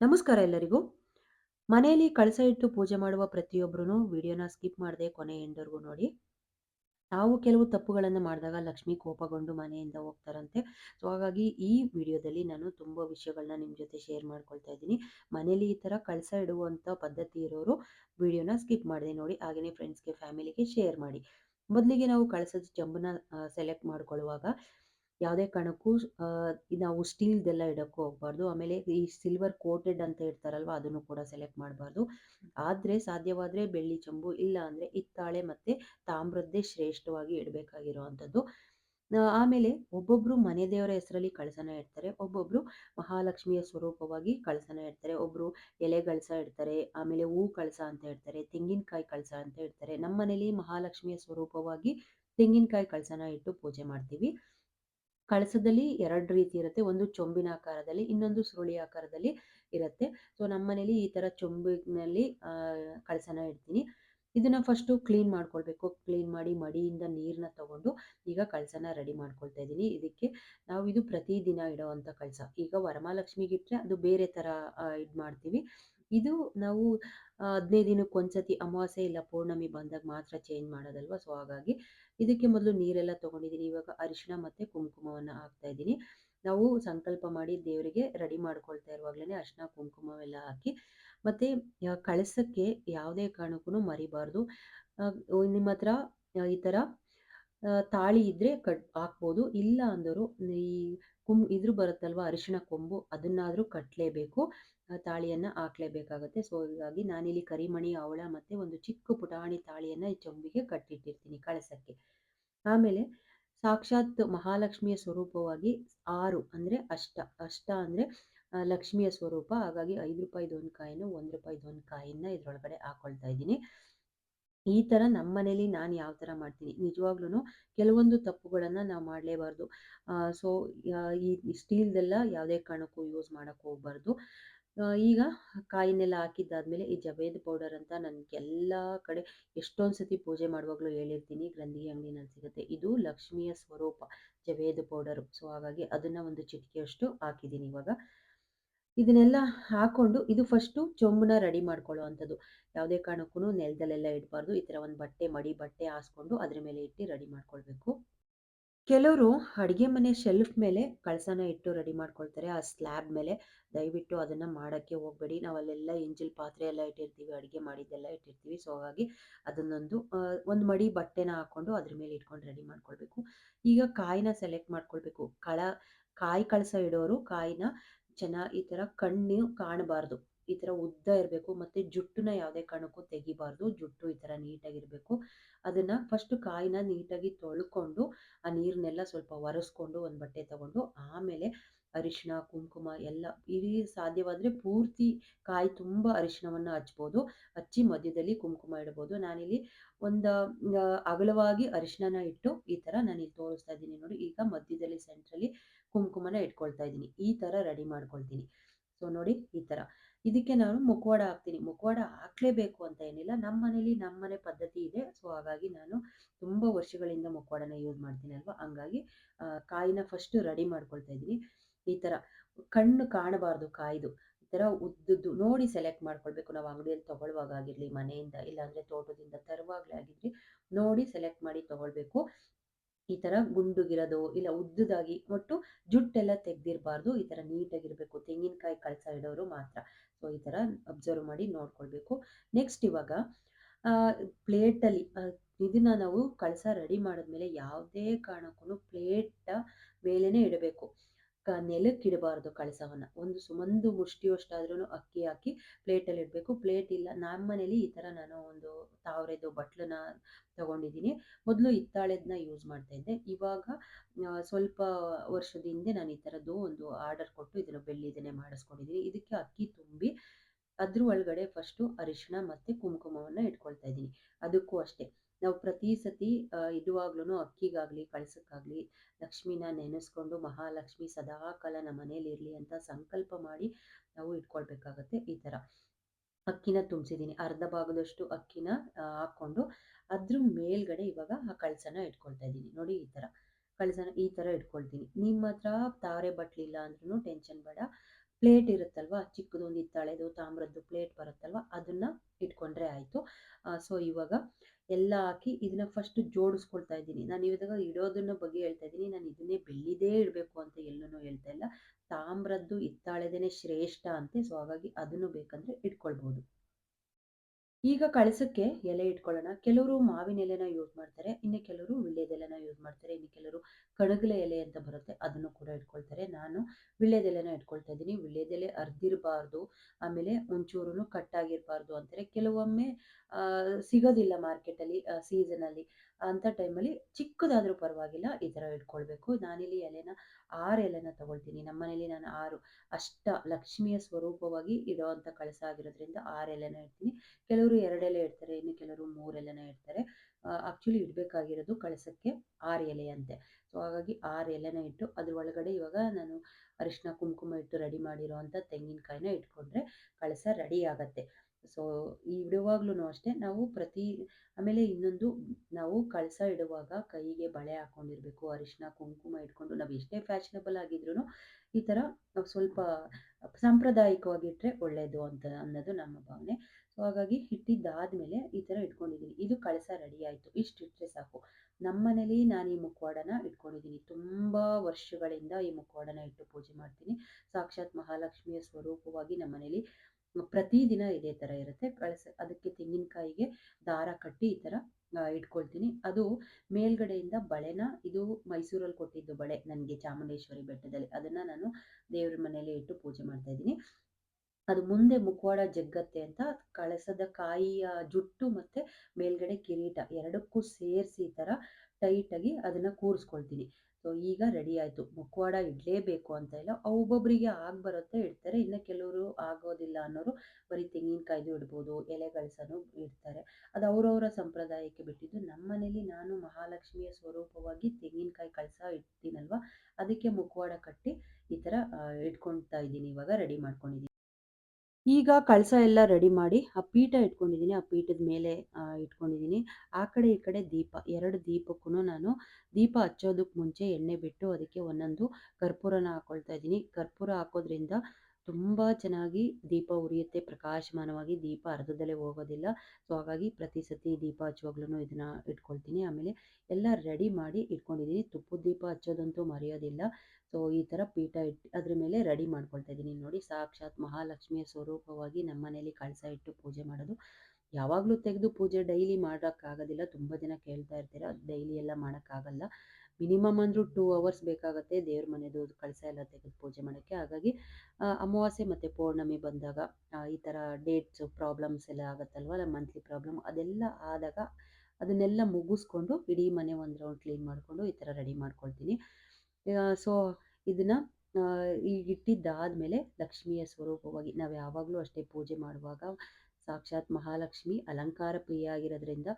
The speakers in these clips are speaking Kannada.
ನಮಸ್ಕಾರ ಎಲ್ಲರಿಗೂ. ಮನೆಯಲ್ಲಿ ಕಳಸ ಇಟ್ಟು ಪೂಜೆ ಮಾಡುವ ಪ್ರತಿಯೊಬ್ಬರೂ ವಿಡಿಯೋನ ಸ್ಕಿಪ್ ಮಾಡದೆ ಕೊನೆ ನೋಡಿ. ನಾವು ಕೆಲವು ತಪ್ಪುಗಳನ್ನು ಮಾಡಿದಾಗ ಲಕ್ಷ್ಮಿ ಕೋಪಗೊಂಡು ಮನೆಯಿಂದ ಹೋಗ್ತಾರಂತೆ. ಸೊ, ಹಾಗಾಗಿ ಈ ವಿಡಿಯೋದಲ್ಲಿ ನಾನು ತುಂಬ ವಿಷಯಗಳನ್ನ ನಿಮ್ಮ ಜೊತೆ ಶೇರ್ ಮಾಡ್ಕೊಳ್ತಾ ಇದ್ದೀನಿ. ಮನೇಲಿ ಈ ಥರ ಕಳಸ ಇಡುವಂಥ ಪದ್ಧತಿ ಇರೋರು ವಿಡಿಯೋನ ಸ್ಕಿಪ್ ಮಾಡಿದೆ ನೋಡಿ. ಹಾಗೆಯೇ ಫ್ರೆಂಡ್ಸ್‌ಗೆ, ಫ್ಯಾಮಿಲಿಗೆ ಶೇರ್ ಮಾಡಿ. ಮೊದಲಿಗೆ ನಾವು ಕಳಸದ ಚೆಂಬನ್ನ ಸೆಲೆಕ್ಟ್ ಮಾಡ್ಕೊಳ್ಳುವಾಗ ಯಾವುದೇ ಕಾರಣಕ್ಕೂ ನಾವು ಸ್ಟೀಲ್‌ದೆಲ್ಲ ಇಡೋಕ್ಕೂ ಹೋಗ್ಬಾರ್ದು. ಆಮೇಲೆ ಈ ಸಿಲ್ವರ್ ಕೋಟೆಡ್ ಅಂತ ಇರ್ತಾರಲ್ವ ಅದನ್ನು ಕೂಡ ಸೆಲೆಕ್ಟ್ ಮಾಡಬಾರ್ದು. ಆದ್ರೆ ಸಾಧ್ಯವಾದ್ರೆ ಬೆಳ್ಳಿ ಚಂಬು, ಇಲ್ಲ ಅಂದರೆ ಹಿತ್ತಾಳೆ ಮತ್ತೆ ತಾಮ್ರದ್ದೇ ಶ್ರೇಷ್ಠವಾಗಿ ಇಡಬೇಕಾಗಿರುವಂಥದ್ದು. ಆಮೇಲೆ ಒಬ್ಬೊಬ್ರು ಮನೆ ದೇವರ ಹೆಸರಲ್ಲಿ ಕಳಸನ ಇಡ್ತಾರೆ. ಒಬ್ಬೊಬ್ರು ಮಹಾಲಕ್ಷ್ಮಿಯ ಸ್ವರೂಪವಾಗಿ ಕಳಸನ ಇಡ್ತಾರೆ. ಒಬ್ರು ಎಲೆ ಕಳಸ ಇಡ್ತಾರೆ. ಆಮೇಲೆ ಹೂ ಕಳಸ ಅಂತ ಇಡ್ತಾರೆ. ತೆಂಗಿನಕಾಯಿ ಕಳಸ ಅಂತ ಇಡ್ತಾರೆ. ನಮ್ಮ ಮನೇಲಿ ಮಹಾಲಕ್ಷ್ಮಿಯ ಸ್ವರೂಪವಾಗಿ ತೆಂಗಿನಕಾಯಿ ಕಳಸನ ಇಟ್ಟು ಪೂಜೆ ಮಾಡ್ತೀವಿ. ಕಳಸದಲ್ಲಿ ಎರಡು ರೀತಿ ಇರುತ್ತೆ. ಒಂದು ಚೊಂಬಿನ ಆಕಾರದಲ್ಲಿ, ಇನ್ನೊಂದು ಸುರುಳಿ ಆಕಾರದಲ್ಲಿ ಇರುತ್ತೆ. ಸೊ, ನಮ್ಮನೇಲಿ ಈ ತರ ಚೊಂಬಿನಲ್ಲಿ ಕಳಸನ ಇಡ್ತೀನಿ. ಇದನ್ನ ಫಸ್ಟು ಕ್ಲೀನ್ ಮಾಡ್ಕೊಳ್ಬೇಕು. ಕ್ಲೀನ್ ಮಾಡಿ ಮಡಿಯಿಂದ ನೀರನ್ನ ತಗೊಂಡು ಈಗ ಕಳಸನ ರೆಡಿ ಮಾಡ್ಕೊಳ್ತಾ ಇದ್ದೀನಿ. ಇದಕ್ಕೆ ನಾವು ಇದು ಪ್ರತಿದಿನ ಇಡೋವಂಥ ಕಳಸ. ಈಗ ವರಮಹಾಲಕ್ಷ್ಮಿಗಿಟ್ರೆ ಅದು ಬೇರೆ ತರ ಇದು ಮಾಡ್ತೀವಿ. ಇದು ನಾವು 15 ದಿನಕ್ಕೊಂದ್ಸತಿ ಅಮಾವಾಸ್ಯೆ ಇಲ್ಲ ಪೌರ್ಣಮಿ ಬಂದಾಗ ಮಾತ್ರ ಚೇಂಜ್ ಮಾಡೋದಲ್ವಾ. ಸೊ, ಹಾಗಾಗಿ ಇದಕ್ಕೆ ಮೊದಲು ನೀರೆಲ್ಲ ತಗೊಂಡಿದ್ದೀನಿ. ಇವಾಗ ಅರಿಶಿಣ ಮತ್ತೆ ಕುಂಕುಮವನ್ನ ಹಾಕ್ತಾ ಇದ್ದೀನಿ. ನಾವು ಸಂಕಲ್ಪ ಮಾಡಿ ದೇವರಿಗೆ ರೆಡಿ ಮಾಡ್ಕೊಳ್ತಾ ಇರುವಾಗಲೇ ಅರಿಶಿಣ, ಕುಂಕುಮವೆಲ್ಲ ಹಾಕಿ ಮತ್ತೆ ಕಳಸಕ್ಕೆ ಯಾವುದೇ ಕಾರಣಕ್ಕೂನು ಮರಿಬಾರ್ದು. ನಿಮ್ಮ ಹತ್ರ ಈ ಥರ ತಾಳಿ ಇದ್ರೆ ಕಟ್ ಹಾಕ್ಬೋದು. ಇಲ್ಲ ಅಂದರು ಈ ಕುಂ ಇದ್ರ ಬರುತ್ತಲ್ವ ಅರಿಶಿಣ ಕೊಂಬು ಅದನ್ನಾದರೂ ಕಟ್ಟಲೇಬೇಕು ತಾಳಿಯನ್ನು ಹಾಕ್ಲೇಬೇಕಾಗತ್ತೆ. ಸೊ, ಹೀಗಾಗಿ ನಾನಿಲ್ಲಿ ಕರಿಮಣಿ, ಹವಳ ಮತ್ತೆ ಒಂದು ಚಿಕ್ಕ ಪುಟಾಣಿ ತಾಳಿಯನ್ನ ಈ ಚೊಂಬಿಗೆ ಕಟ್ಟಿಟ್ಟಿರ್ತೀನಿ ಕಳಸಕ್ಕೆ. ಆಮೇಲೆ ಸಾಕ್ಷಾತ್ ಮಹಾಲಕ್ಷ್ಮಿಯ ಸ್ವರೂಪವಾಗಿ ಆರು ಅಂದ್ರೆ ಅಷ್ಟ. ಅಷ್ಟ ಅಂದ್ರೆ ಲಕ್ಷ್ಮಿಯ ಸ್ವರೂಪ. ಹಾಗಾಗಿ ₹5 ಒಂದು ಕಾಯಿನು, ₹1 ಒಂದು ಕಾಯಿನ್ನ ಇದರೊಳಗಡೆ ಹಾಕೊಳ್ತಾ ಇದ್ದೀನಿ. ಈ ಥರ ನಮ್ಮ ಮನೇಲಿ ನಾನು ಯಾವ ಥರ ಮಾಡ್ತೀನಿ. ನಿಜವಾಗ್ಲೂನು ಕೆಲವೊಂದು ತಪ್ಪುಗಳನ್ನ ನಾವು ಮಾಡಲೇಬಾರ್ದು. ಸೊ, ಈ ಸ್ಟೀಲ್‌ದೆಲ್ಲ ಯಾವುದೇ ಕಾರಣಕ್ಕೂ ಯೂಸ್ ಮಾಡಕ್ಕೆ ಹೋಗ್ಬಾರ್ದು. ಈಗ ಕಾಯಿನೆಲ್ಲ ಹಾಕಿದ್ದಾದ್ಮೇಲೆ ಈ ಜವೇದ ಪೌಡರ್ ಅಂತ ನನ್ಗೆಲ್ಲಾ ಕಡೆ ಎಷ್ಟೊಂದ್ ಸತಿ ಪೂಜೆ ಮಾಡುವಾಗಲೂ ಹೇಳಿರ್ತೀನಿ. ಗ್ರಂಥಿ ಅಂಗಡಿನಲ್ಲಿ ಸಿಗುತ್ತೆ. ಇದು ಲಕ್ಷ್ಮಿಯ ಸ್ವರೂಪ ಜವೇದ ಪೌಡರು. ಸೊ, ಹಾಗಾಗಿ ಅದನ್ನ ಒಂದು ಚಿಟಿಕೆಯಷ್ಟು ಹಾಕಿದ್ದೀನಿ ಇವಾಗ. ಇದನ್ನೆಲ್ಲ ಹಾಕೊಂಡು ಇದು ಫಸ್ಟು ಚೊಂಬನ್ನ ರೆಡಿ ಮಾಡ್ಕೊಳ್ಳುವಂಥದ್ದು. ಯಾವುದೇ ಕಾರಣಕ್ಕೂ ನೆಲದಲ್ಲೆಲ್ಲ ಇಡಬಾರ್ದು. ಈ ಥರ ಒಂದು ಬಟ್ಟೆ ಮಡಿ ಬಟ್ಟೆ ಹಾಸ್ಕೊಂಡು ಅದ್ರ ಮೇಲೆ ಇಟ್ಟು ರೆಡಿ ಮಾಡ್ಕೊಳ್ಬೇಕು. ಕೆಲವರು ಅಡುಗೆ ಮನೆ ಶೆಲ್ಫ್ ಮೇಲೆ ಕಳಸನ ಇಟ್ಟು ರೆಡಿ ಮಾಡ್ಕೊಳ್ತಾರೆ. ಆ ಸ್ಲ್ಯಾಬ್ ಮೇಲೆ. ದಯವಿಟ್ಟು ಅದನ್ನ ಮಾಡೋಕ್ಕೆ ಹೋಗ್ಬೇಡಿ. ನಾವು ಅಲ್ಲೆಲ್ಲ ಎಂಜಲ್ ಪಾತ್ರೆ ಎಲ್ಲ ಇಟ್ಟಿರ್ತೀವಿ. ಅಡುಗೆ ಮಾಡಿದ್ದೆಲ್ಲ ಇಟ್ಟಿರ್ತೀವಿ. ಸೊ, ಹಾಗಾಗಿ ಅದನ್ನೊಂದು ಒಂದು ಮಡಿ ಬಟ್ಟೆನ ಹಾಕೊಂಡು ಅದ್ರ ಮೇಲೆ ಇಟ್ಕೊಂಡು ರೆಡಿ ಮಾಡ್ಕೊಳ್ಬೇಕು. ಈಗ ಕಾಯಿನ ಸೆಲೆಕ್ಟ್ ಮಾಡ್ಕೊಳ್ಬೇಕು. ಕಳ ಕಾಯಿ ಕಳಸ ಇಡೋರು ಕಾಯಿನ ಚೆನ್ನ ಈ ಥರ ಕಣ್ಣು ಕಾಣಬಾರ್ದು. ಈ ಥರ ಉದ್ದ ಇರಬೇಕು ಮತ್ತೆ ಜುಟ್ಟನ್ನ ಯಾವುದೇ ಕಾರಣಕ್ಕೂ ತೆಗಿಬಾರ್ದು. ಜುಟ್ಟು ಈ ಥರ ನೀಟಾಗಿರಬೇಕು. ಅದನ್ನ ಫಸ್ಟ್ ಕಾಯಿನ ನೀಟಾಗಿ ತೊಳ್ಕೊಂಡು ಆ ನೀರನ್ನೆಲ್ಲ ಸ್ವಲ್ಪ ಒರೆಸ್ಕೊಂಡು ಒಂದು ಬಟ್ಟೆ ತಗೊಂಡು ಆಮೇಲೆ ಅರಿಶಿಣ, ಕುಂಕುಮ ಎಲ್ಲ ಇಲ್ಲಿ ಸಾಧ್ಯವಾದ್ರೆ ಪೂರ್ತಿ ಕಾಯಿ ತುಂಬ ಅರಿಶಿಣವನ್ನ ಹಚ್ಬೋದು. ಹಚ್ಚಿ ಮಧ್ಯದಲ್ಲಿ ಕುಂಕುಮ ಇಡಬಹುದು. ನಾನಿಲ್ಲಿ ಒಂದು ಅಗಲವಾಗಿ ಅರಿಶಿಣನ ಇಟ್ಟು ಈ ಥರ ನಾನಿಲ್ಲಿ ತೋರಿಸ್ತಾ ಇದ್ದೀನಿ ನೋಡಿ. ಈಗ ಮಧ್ಯದಲ್ಲಿ ಸೆಂಟ್ರಲ್ಲಿ ಕುಂಕುಮನ ಇಟ್ಕೊಳ್ತಾ ಇದ್ದೀನಿ. ಈ ಥರ ರೆಡಿ ಮಾಡ್ಕೊಳ್ತೀನಿ. ಸೊ, ನೋಡಿ ಈ ಥರ. ಇದಕ್ಕೆ ನಾನು ಮುಖವಾಡ ಹಾಕ್ತೀನಿ. ಮುಖವಾಡ ಹಾಕ್ಲೇಬೇಕು ಅಂತ ಏನಿಲ್ಲ. ನಮ್ಮ ಮನೇಲಿ ನಮ್ಮನೆ ಪದ್ಧತಿ ಇದೆ. ಸೊ, ಹಾಗಾಗಿ ನಾನು ತುಂಬ ವರ್ಷಗಳಿಂದ ಮುಖವಾಡನ ಯೂಸ್ ಮಾಡ್ತೀನಿ ಅಲ್ವಾ. ಹಂಗಾಗಿ ಕಾಯಿನ ಫಸ್ಟ್ ರೆಡಿ ಮಾಡ್ಕೊಳ್ತಾ ಇದ್ದೀನಿ. ಈ ಥರ ಕಣ್ಣು ಕಾಣಬಾರ್ದು ಕಾಯ್ದು. ಈ ಥರ ಉದ್ದದ್ದು ನೋಡಿ ಸೆಲೆಕ್ಟ್ ಮಾಡ್ಕೊಳ್ಬೇಕು. ನಾವು ಅಂಗಡಿಯಲ್ಲಿ ತಗೊಳ್ಳುವಾಗ ಆಗಿರಲಿ ಮನೆಯಿಂದ ಇಲ್ಲಾಂದ್ರೆ ತೋಟದಿಂದ ತರುವಾಗಲೇ ಆಗಿರ್ಲಿ ನೋಡಿ ಸೆಲೆಕ್ಟ್ ಮಾಡಿ ತಗೊಳ್ಬೇಕು. ಈ ತರ ಗುಂಡುಗಿರೋದು ಇಲ್ಲ ಉದ್ದದಾಗಿ ಒಟ್ಟು ಜುಟ್ಟೆಲ್ಲ ತೆಗ್ದಿರಬಾರ್ದು. ಈ ಥರ ನೀಟಾಗಿರ್ಬೇಕು ತೆಂಗಿನಕಾಯಿ ಕಳಸ ಇಡೋರು ಮಾತ್ರ. ಸೊ, ಈ ತರ ಅಬ್ಸರ್ವ್ ಮಾಡಿ ನೋಡ್ಕೊಳ್ಬೇಕು. ನೆಕ್ಸ್ಟ್ ಇವಾಗ ಪ್ಲೇಟಲ್ಲಿ ಇದನ್ನ ನಾವು ಕಳಸ ರೆಡಿ ಮಾಡಿದ್ಮೇಲೆ ಯಾವುದೇ ಕಾರಣಕ್ಕೂ ಪ್ಲೇಟ ಮೇಲೇನೆ ಇಡಬೇಕು. ಕ ನೆಲಕ್ಕೆ ಇಡಬಾರ್ದು ಕಳಸವನ್ನ. ಒಂದು ಸುಮಂದು ಮುಷ್ಟಿಯಷ್ಟಾದ್ರೂ ಅಕ್ಕಿ ಹಾಕಿ ಪ್ಲೇಟಲ್ಲಿ ಇಡಬೇಕು. ಪ್ಲೇಟ್ ಇಲ್ಲ ನಮ್ಮ ಮನೇಲಿ ಈ ಥರ ನಾನು ಒಂದು ತಾವ್ರೆದು ಬಟ್ಲನ್ನ ತಗೊಂಡಿದ್ದೀನಿ. ಮೊದಲು ಹಿತ್ತಾಳೆದನ್ನ ಯೂಸ್ ಮಾಡ್ತಾ ಇದ್ದೆ. ಇವಾಗ ಸ್ವಲ್ಪ ವರ್ಷದ ಹಿಂದೆ ನಾನು ಈ ಥರದ್ದು ಒಂದು ಆರ್ಡರ್ ಕೊಟ್ಟು ಇದನ್ನು ಬೆಳ್ಳಿದನ್ನೇ ಮಾಡಿಸ್ಕೊಂಡಿದ್ದೀನಿ. ಇದಕ್ಕೆ ಅಕ್ಕಿ ತುಂಬಿ ಅದ್ರ ಒಳಗಡೆ ಫಸ್ಟು ಅರಿಶಿಣ ಮತ್ತೆ ಕುಂಕುಮವನ್ನ ಇಟ್ಕೊಳ್ತಾ ಇದ್ದೀನಿ. ಅದಕ್ಕೂ ಅಷ್ಟೇ. ನಾವು ಪ್ರತಿ ಸತಿ ಇದುವಾಗ್ಲೂ ಅಕ್ಕಿಗಾಗಲಿ, ಕಳಸಕ್ಕಾಗ್ಲಿ, ಲಕ್ಷ್ಮಿನ ನೆನೆಸ್ಕೊಂಡು ಮಹಾಲಕ್ಷ್ಮಿ ಸದಾ ಕಾಲ ನಮ್ಮ ಮನೇಲಿ ಇರಲಿ ಅಂತ ಸಂಕಲ್ಪ ಮಾಡಿ ನಾವು ಇಟ್ಕೊಳ್ಬೇಕಾಗತ್ತೆ. ಈ ಥರ. ಅಕ್ಕಿನ ತುಂಬಿಸಿದ್ದೀನಿ. ಅರ್ಧ ಭಾಗದಷ್ಟು ಅಕ್ಕಿನ ಹಾಕ್ಕೊಂಡು ಅದ್ರ ಮೇಲ್ಗಡೆ ಇವಾಗ ಆ ಕಳಸನ ಇಟ್ಕೊಳ್ತಾ ಇದ್ದೀನಿ. ನೋಡಿ ಈ ಥರ. ಕಳಸನ ಈ ಥರ ಇಟ್ಕೊಳ್ತೀನಿ. ನಿಮ್ಮ ಹತ್ರ ತಾರೆ ಬಟ್ಲಿಲ್ಲ ಅಂದ್ರೂ ಟೆನ್ಷನ್ ಬೇಡ. ಪ್ಲೇಟ್ ಇರುತ್ತಲ್ವಾ? ಚಿಕ್ಕದೊಂದು ಹಿತ್ತಾಳೆದು ತಾಮ್ರದ್ದು ಪ್ಲೇಟ್ ಬರುತ್ತಲ್ವ? ಅದನ್ನ ಇಟ್ಕೊಂಡ್ರೆ ಆಯಿತು. ಸೊ ಇವಾಗ ಎಲ್ಲ ಹಾಕಿ ಇದನ್ನ ಫಸ್ಟ್ ಜೋಡಿಸ್ಕೊಳ್ತಾ ಇದ್ದೀನಿ. ನಾನು ಇವಾಗ ಇಡೋದನ್ನ ಬಗ್ಗೆ ಹೇಳ್ತಾ ಇದ್ದೀನಿ. ನಾನು ಇದನ್ನೇ ಬೆಳ್ಳಿದೇ ಇಡಬೇಕು ಅಂತ ಎಲ್ಲೂ ಹೇಳ್ತಾ ಇಲ್ಲ. ತಾಮ್ರದ್ದು ಹಿತ್ತಾಳೆದೇನೆ ಶ್ರೇಷ್ಠ ಅಂತೆ. ಸೊ ಹಾಗಾಗಿ ಅದನ್ನು ಬೇಕಂದ್ರೆ ಇಟ್ಕೊಳ್ಬೋದು. ಈಗ ಕಳಸಕ್ಕೆ ಎಲೆ ಇಟ್ಕೊಳ್ಳೋಣ. ಕೆಲವರು ಮಾವಿನ ಎಲೆನ ಯೂಸ್ ಮಾಡ್ತಾರೆ, ಇನ್ನು ಕೆಲವರು ವಿಳ್ಯದೆಲೆನ ಯೂಸ್ ಮಾಡ್ತಾರೆ, ಇನ್ನು ಕೆಲವರು ಕಣಗಲೆ ಎಲೆ ಅಂತ ಬರುತ್ತೆ, ಅದನ್ನು ಕೂಡ ಇಟ್ಕೊಳ್ತಾರೆ. ನಾನು ವಿಳ್ಯದೆಲೆನ ಇಟ್ಕೊಳ್ತಾ ಇದ್ದೀನಿ. ವಿಳ್ಯದೆಲೆ ಅರ್ದಿರಬಾರ್ದು, ಆಮೇಲೆ ಒಂಚೂರು ಕಟ್ಟಾಗಿರಬಾರ್ದು ಅಂತಾರೆ. ಕೆಲವೊಮ್ಮೆ ಸಿಗೋದಿಲ್ಲ ಮಾರ್ಕೆಟಲ್ಲಿ ಸೀಸನಲ್ಲಿ ಅಂಥ ಟೈಮಲ್ಲಿ ಚಿಕ್ಕದಾದರೂ ಪರವಾಗಿಲ್ಲ ಈ ಥರ ಇಟ್ಕೊಳ್ಬೇಕು. ನಾನಿಲ್ಲಿ ಎಲೆನ ಆರು ಎಲೆನ ತಗೊಳ್ತೀನಿ. ನಮ್ಮ ಮನೇಲಿ ನಾನು ಆರು, ಅಷ್ಟ ಲಕ್ಷ್ಮಿಯ ಸ್ವರೂಪವಾಗಿ ಇಡೋವಂಥ ಕಳಸ ಆಗಿರೋದ್ರಿಂದ ಆರು ಎಲೆನ ಇಡ್ತೀನಿ. ಕೆಲವರು ಎರಡು ಎಲೆ ಇಡ್ತಾರೆ, ಇನ್ನು ಕೆಲವರು ಮೂರು ಎಲೆನ ಇಡ್ತಾರೆ. ಆ್ಯಕ್ಚುಲಿ ಇಡಬೇಕಾಗಿರೋದು ಕಳಸಕ್ಕೆ ಆರು ಎಲೆ ಅಂತೆ. ಸೊ ಹಾಗಾಗಿ ಆರು ಎಲೆನ ಇಟ್ಟು ಅದ್ರ ಒಳಗಡೆ ಇವಾಗ ನಾನು ಅರಿಶಿನ ಕುಂಕುಮ ಇಟ್ಟು ರೆಡಿ ಮಾಡಿರೋ ಅಂಥ ತೆಂಗಿನಕಾಯಿನ ಇಟ್ಕೊಂಡ್ರೆ ಕಳಸ ರೆಡಿ ಆಗತ್ತೆ. ಸೊ ಈ ಇಡುವಾಗ್ಲೂ ಅಷ್ಟೇ ನಾವು ಪ್ರತಿ, ಆಮೇಲೆ ಇನ್ನೊಂದು ನಾವು ಕಳಸ ಇಡುವಾಗ ಕೈಗೆ ಬಳೆ ಹಾಕೊಂಡಿರ್ಬೇಕು ಅರಿಶಿನ ಕುಂಕುಮ ಇಟ್ಕೊಂಡು ನಾವು ಎಷ್ಟೇ ಫ್ಯಾಷನಬಲ್ ಆಗಿದ್ರು ಈ ಥರ ಸ್ವಲ್ಪ ಸಾಂಪ್ರದಾಯಿಕವಾಗಿಟ್ಟರೆ ಒಳ್ಳೆಯದು ಅಂತ ಅನ್ನೋದು ನಮ್ಮ ಭಾವನೆ. ಸೊ ಹಾಗಾಗಿ ಹಿಟ್ಟಿದ್ದಾದಮೇಲೆ ಈ ಥರ ಇಟ್ಕೊಂಡಿದ್ದೀನಿ ಇದು ಕಳಸ ರೆಡಿ ಆಯಿತು. ಇಷ್ಟು ಇಟ್ಟರೆ ಸಾಕು. ನಮ್ಮನೇಲಿ ನಾನು ಈ ಮುಖವಾಡನ ಇಟ್ಕೊಂಡಿದ್ದೀನಿ ತುಂಬ ವರ್ಷಗಳಿಂದ ಈ ಮುಖವಾಡನ ಇಟ್ಟು ಪೂಜೆ ಮಾಡ್ತೀನಿ. ಸಾಕ್ಷಾತ್ ಮಹಾಲಕ್ಷ್ಮಿಯ ಸ್ವರೂಪವಾಗಿ ನಮ್ಮ ಮನೇಲಿ ಪ್ರತಿದಿನ ಇದೇ ಥರ ಇರುತ್ತೆ. ಕಳಸ, ಅದಕ್ಕೆ ತೆಂಗಿನಕಾಯಿಗೆ ದಾರ ಕಟ್ಟಿ ಈ ಥರ ಇಟ್ಕೊಳ್ತೀನಿ. ಅದು ಮೇಲ್ಗಡೆಯಿಂದ ಬಳೆನ, ಇದು ಮೈಸೂರಲ್ಲಿ ಕೊಟ್ಟಿದ್ದು ಬಳೆ ನನಗೆ ಚಾಮುಂಡೇಶ್ವರಿ ಬೆಟ್ಟದಲ್ಲಿ. ಅದನ್ನು ನಾನು ದೇವ್ರ ಮನೆಯಲ್ಲಿ ಇಟ್ಟು ಪೂಜೆ ಮಾಡ್ತಾ ಇದ್ದೀನಿ. ಅದು ಮುಂದೆ ಮುಖವಾಡ ಜಗ್ಗತ್ತೆ ಅಂತ ಕಳಸದ ಕಾಯಿಯ ಜುಟ್ಟು ಮತ್ತು ಮೇಲ್ಗಡೆ ಕಿರೀಟ ಎರಡಕ್ಕೂ ಸೇರಿಸಿ ಈ ಥರ ಟೈಟಾಗಿ ಅದನ್ನು ಕೂರಿಸ್ಕೊಳ್ತೀನಿ. ಸೊ, ಈಗ ರೆಡಿ ಆಯಿತು. ಮುಖವಾಡ ಇಡಲೇಬೇಕು ಅಂತ ಇಲ್ಲ. ಒಬ್ಬೊಬ್ಬರಿಗೆ ಆಗಿ ಬರುತ್ತೆ ಇಡ್ತಾರೆ. ಇನ್ನು ಕೆಲವರು ಆಗೋದಿಲ್ಲ ಅನ್ನೋರು ಬರೀ ತೆಂಗಿನಕಾಯ್ದು ಇಡ್ಬೋದು ಎಲೆಗಳಸನು ಇಡ್ತಾರೆ. ಅದು ಅವರವರ ಸಂಪ್ರದಾಯಕ್ಕೆ ಬಿಟ್ಟಿದ್ದು. ನಮ್ಮ ಮನೇಲಿ ನಾನು ಮಹಾಲಕ್ಷ್ಮಿಯ ಸ್ವರೂಪವಾಗಿ ತೆಂಗಿನಕಾಯಿ ಕಳಸ ಇಡ್ತೀನಲ್ವ? ಅದಕ್ಕೆ ಮುಖವಾಡ ಕಟ್ಟಿ ಈ ಥರ ಇಟ್ಕೊಳ್ತಾ ಇದ್ದೀನಿ. ಇವಾಗ ರೆಡಿ ಮಾಡ್ಕೊಂಡಿದ್ದೀನಿ. ಈಗ ಕಳಸ ಎಲ್ಲ ರೆಡಿ ಮಾಡಿ ಆ ಪೀಠ ಇಟ್ಕೊಂಡಿದ್ದೀನಿ, ಆ ಪೀಠದ ಮೇಲೆ ಇಟ್ಕೊಂಡಿದ್ದೀನಿ. ಆ ಕಡೆ ಈ ಕಡೆ ದೀಪ, ಎರಡು ದೀಪಕ್ಕೂ ನಾನು ದೀಪ ಹಚ್ಚೋದಕ್ಕೆ ಮುಂಚೆ ಎಣ್ಣೆ ಬಿಟ್ಟು ಅದಕ್ಕೆ ಒಂದೊಂದು ಕರ್ಪೂರನ ಹಾಕ್ಕೊಳ್ತಾ ಇದ್ದೀನಿ. ಕರ್ಪೂರ ಹಾಕೋದ್ರಿಂದ ತುಂಬ ಚೆನ್ನಾಗಿ ದೀಪ ಉರಿಯುತ್ತೆ. ಪ್ರಕಾಶಮಾನವಾಗಿ ದೀಪ ಅರ್ಧದಲ್ಲೇ ಹೋಗೋದಿಲ್ಲ. ಸೊ, ಹಾಗಾಗಿ ಪ್ರತಿ ಸತಿ ದೀಪ ಹಚ್ಚುವಾಗ್ಲೂ ಇದನ್ನು ಇಟ್ಕೊಳ್ತೀನಿ. ಆಮೇಲೆ ಎಲ್ಲ ರೆಡಿ ಮಾಡಿ ಇಟ್ಕೊಂಡಿದ್ದೀನಿ. ತುಪ್ಪದ ದೀಪ ಹಚ್ಚೋದಂತೂ ಮರೆಯೋದಿಲ್ಲ. ಸೊ, ಈ ಥರ ಪೀಠ ಇಟ್ಟು ಅದ್ರ ಮೇಲೆ ರೆಡಿ ಮಾಡ್ಕೊಳ್ತಾ ಇದ್ದೀನಿ. ನೋಡಿ, ಸಾಕ್ಷಾತ್ ಮಹಾಲಕ್ಷ್ಮಿಯ ಸ್ವರೂಪವಾಗಿ ನಮ್ಮ ಮನೆಯಲ್ಲಿ ಕಳಸ ಇಟ್ಟು ಪೂಜೆ ಮಾಡೋದು. ಯಾವಾಗಲೂ ತೆಗೆದು ಪೂಜೆ ಡೈಲಿ ಮಾಡೋಕ್ಕಾಗೋದಿಲ್ಲ. ತುಂಬ ಜನ ಕೇಳ್ತಾ ಇರ್ತೀರ, ಡೈಲಿ ಎಲ್ಲ ಮಾಡೋಕ್ಕಾಗಲ್ಲ. ಮಿನಿಮಮ್ ಅಂದರೂ ಟೂ ಅವರ್ಸ್ ಬೇಕಾಗುತ್ತೆ ದೇವ್ರ ಮನೆದು ಕಳಸ ಎಲ್ಲ ತೆಗೆದು ಪೂಜೆ ಮಾಡೋಕ್ಕೆ. ಹಾಗಾಗಿ ಅಮಾವಾಸ್ಯೆ ಮತ್ತು ಪೌರ್ಣಮಿ ಬಂದಾಗ ಈ ಥರ ಡೇಟ್ಸು ಪ್ರಾಬ್ಲಮ್ಸ್ ಎಲ್ಲ ಆಗುತ್ತಲ್ವ ಮಂತ್ಲಿ ಪ್ರಾಬ್ಲಮ್ ಅದೆಲ್ಲ ಆದಾಗ ಅದನ್ನೆಲ್ಲ ಮುಗಿಸ್ಕೊಂಡು ಇಡೀ ಮನೆ ಒಂದು ರೌಂಡ್ ಕ್ಲೀನ್ ಮಾಡಿಕೊಂಡು ಈ ಥರ ರೆಡಿ ಮಾಡ್ಕೊಳ್ತೀನಿ. ಸೊ ಇದನ್ನು ಈಗ ಇಟ್ಟಿದ್ದಾದಮೇಲೆ ಲಕ್ಷ್ಮಿಯ ಸ್ವರೂಪವಾಗಿ ನಾವು ಯಾವಾಗಲೂ ಅಷ್ಟೇ ಪೂಜೆ ಮಾಡುವಾಗ ಸಾಕ್ಷಾತ್ ಮಹಾಲಕ್ಷ್ಮಿ ಅಲಂಕಾರ ಪ್ರಿಯ ಆಗಿರೋದ್ರಿಂದ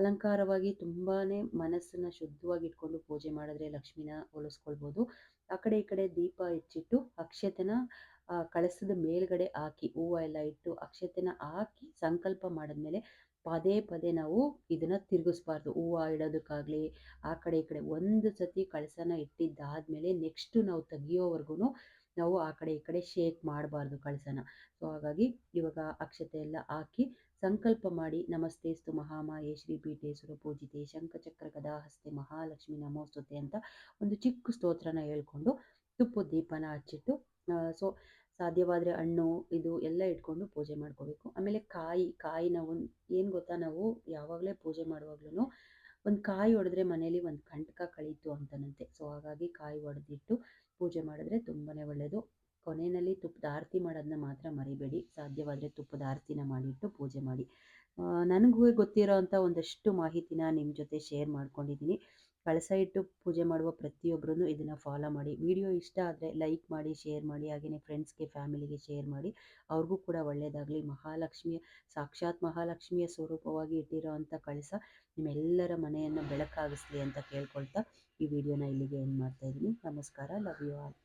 ಅಲಂಕಾರವಾಗಿ ತುಂಬಾ ಮನಸ್ಸನ್ನು ಶುದ್ಧವಾಗಿ ಇಟ್ಕೊಂಡು ಪೂಜೆ ಮಾಡಿದ್ರೆ ಲಕ್ಷ್ಮಿನ ಹೊಲಿಸ್ಕೊಳ್ಬೋದು. ಆ ಕಡೆ ಈ ಕಡೆ ದೀಪ ಹೆಚ್ಚಿಟ್ಟು ಅಕ್ಷತೆನ ಕಳಸದ ಮೇಲ್ಗಡೆ ಹಾಕಿ, ಹೂವು ಎಲ್ಲ ಇಟ್ಟು ಅಕ್ಷತೆನ ಹಾಕಿ ಸಂಕಲ್ಪ ಮಾಡಿದ್ಮೇಲೆ ಪದೇ ಪದೇ ನಾವು ಇದನ್ನ ತಿರುಗಿಸ್ಬಾರ್ದು. ಹೂವು ಇಡೋದಕ್ಕಾಗ್ಲಿ, ಆ ಕಡೆ ಈ ಕಡೆ ಒಂದು ಸತಿ ಕಳಸನ ಇಟ್ಟಿದ್ದಾದ್ಮೇಲೆ ನೆಕ್ಸ್ಟ್ ನಾವು ತೆಗಿಯೋವರೆಗೂ ನಾವು ಆ ಕಡೆ ಈ ಕಡೆ ಶೇಕ್ ಮಾಡಬಾರ್ದು ಕಳಸನ. ಸೊ ಹಾಗಾಗಿ ಇವಾಗ ಅಕ್ಷತೆ ಎಲ್ಲ ಹಾಕಿ ಸಂಕಲ್ಪ ಮಾಡಿ, ನಮಸ್ತೆಸ್ತು ಮಹಾಮಾಯೆ ಶ್ರೀಪೀಠೇಶ್ವರ ಪೂಜಿತೆ ಶಂಖಚಕ್ರ ಗದಾಹಸ್ತೆ, ಮಹಾಲಕ್ಷ್ಮಿ ನಮೋಸ್ತುತೆ ಅಂತ ಒಂದು ಚಿಕ್ಕ ಸ್ತೋತ್ರನ ಹೇಳ್ಕೊಂಡು ತುಪ್ಪದ ದೀಪನ ಹಚ್ಚಿಟ್ಟು ಸೊ, ಸಾಧ್ಯವಾದರೆ ಹಣ್ಣು, ಇದು ಎಲ್ಲ ಇಟ್ಕೊಂಡು ಪೂಜೆ ಮಾಡ್ಕೋಬೇಕು. ಆಮೇಲೆ ಕಾಯಿ ಕಾಯಿ ನಾವು ಏನು ಗೊತ್ತಾ ನಾವು? ಯಾವಾಗಲೇ ಪೂಜೆ ಮಾಡುವಾಗ್ಲೂ ಒಂದು ಕಾಯಿ ಹೊಡೆದ್ರೆ ಮನೇಲಿ ಒಂದು ಕಂಟಕ ಕಳೀತು ಅಂತನಂತೆ. ಸೊ, ಹಾಗಾಗಿ ಕಾಯಿ ಹೊಡೆದಿಟ್ಟು ಪೂಜೆ ಮಾಡಿದ್ರೆ ತುಂಬಾ ಒಳ್ಳೆಯದು ಕೊನೆಯಲ್ಲಿ ತುಪ್ಪದ ಆರತಿ ಮಾಡೋದನ್ನ ಮಾತ್ರ ಮರಿಬೇಡಿ. ಸಾಧ್ಯವಾದರೆ ತುಪ್ಪದ ಆರತಿನ ಮಾಡಿಟ್ಟು ಪೂಜೆ ಮಾಡಿ. ನನಗೂ ಗೊತ್ತಿರೋ ಅಂಥ ಒಂದಷ್ಟು ಮಾಹಿತಿನ ನಿಮ್ಮ ಜೊತೆ ಶೇರ್ ಮಾಡ್ಕೊಂಡಿದ್ದೀನಿ ಕಳಸ ಇಟ್ಟು ಪೂಜೆ ಮಾಡುವ ಪ್ರತಿಯೊಬ್ಬರೂ ಇದನ್ನು ಫಾಲೋ ಮಾಡಿ. ವಿಡಿಯೋ ಇಷ್ಟ ಆದರೆ ಲೈಕ್ ಮಾಡಿ, ಶೇರ್ ಮಾಡಿ ಹಾಗೆಯೇ ಫ್ರೆಂಡ್ಸ್ಗೆ ಫ್ಯಾಮಿಲಿಗೆ ಶೇರ್ ಮಾಡಿ. ಅವ್ರಿಗೂ ಕೂಡ ಒಳ್ಳೆಯದಾಗಲಿ ಮಹಾಲಕ್ಷ್ಮಿಯ, ಸಾಕ್ಷಾತ್ ಮಹಾಲಕ್ಷ್ಮಿಯ ಸ್ವರೂಪವಾಗಿ ಇಟ್ಟಿರೋ ಅಂಥ ಕಳಸ ನಿಮ್ಮೆಲ್ಲರ ಮನೆಯನ್ನು ಬೆಳಕಾಗಿಸ್ಲಿ ಅಂತ ಕೇಳ್ಕೊಳ್ತಾ ಈ ವಿಡಿಯೋನ ಇಲ್ಲಿಗೆ ಏನು ಮಾಡ್ತಾಯಿದ್ದೀನಿ ನಮಸ್ಕಾರ. Love you all